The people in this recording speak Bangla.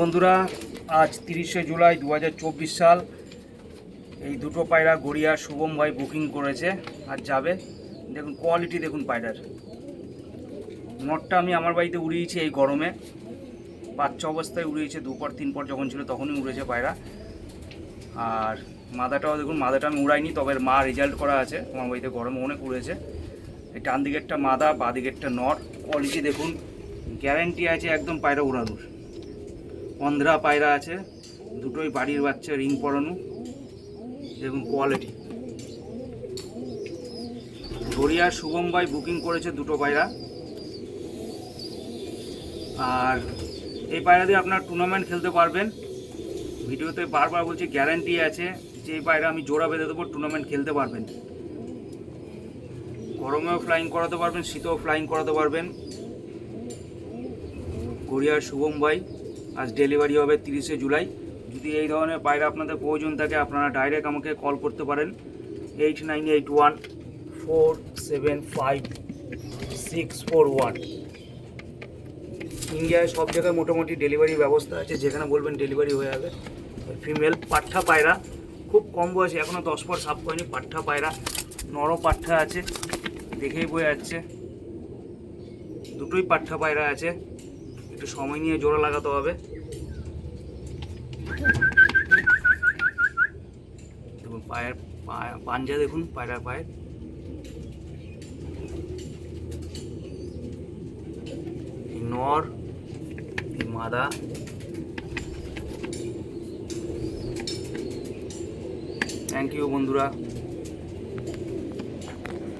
বন্ধুরা। আজ তিরিশে জুলাই দু হাজার চব্বিশ সাল। এই দুটো পায়রা গড়িয়া শুভম ভাই বুকিং করেছে আর যাবে। দেখুন কোয়ালিটি দেখুন পায়রার। নটটা আমি আমার বাড়িতে উড়িয়েছি এই গরমে। বাচ্চা অবস্থায় উড়িয়েছে, দুপর তিন পর যখন ছিল তখনই উড়েছে পায়রা। আর মাদাটাও দেখুন, মাদাটা আমি উড়াইনি, তবে মা রেজাল্ট করা আছে। আমার বাড়িতে গরমে অনেক উড়েছে। এই ডান দিকেরটা মাদা, বা দিকেরটা নট। কোয়ালিটি দেখুন গ্যারেন্টি আছে একদম পায়রা উড়ানোর। অন্ধ্রা পায়রা আছে, দুটোই বাড়ির বাচ্চা, রিং পরানো এবং কোয়ালিটি গড়িয়ার শুভম ভাই বুকিং করেছে দুটো পায়রা। আর এই পায়রা দিয়ে আপনার টুর্নামেন্ট খেলতে পারবেন। ভিডিওতে বারবার বলছি গ্যারান্টি আছে যে এই পায়রা আমি জোড়া বেঁধে দেবো টুর্নামেন্ট খেলতে পারবেন। গরমেও ফ্লাইং করাতে পারবেন, শীতেও ফ্লাইং করাতে পারবেন। গড়িয়ার শুভম ভাই আজ ডেলিভারি হবে তিরিশে জুলাই। যদি এই ধরনের পায়রা আপনাদের প্রয়োজন থাকে, আপনারা ডাইরেক্ট আমাকে কল করতে পারেন। Eight nine eight one four seven five six four one ইন্ডিয়ায় সব জায়গায় মোটামুটি ডেলিভারি ব্যবস্থা আছে, যেখানে বলবেন ডেলিভারি হয়ে যাবে। ফিমেল পাঠা পায়রা, খুব কম বয়সে এখনও দশ পর সাপ করেনি পাঠা পায়রা। নরম পাঠা আছে, দেখেই বোঝা যাচ্ছে। দুটোই পাঠা পায়রা আছে। একটু সময় নিয়ে জোড়া লাগাতে হবে। দেখুন পায়ের পাঞ্জা দেখুন পায়রার পায়ের নর মাদা। থ্যাংক ইউ বন্ধুরা।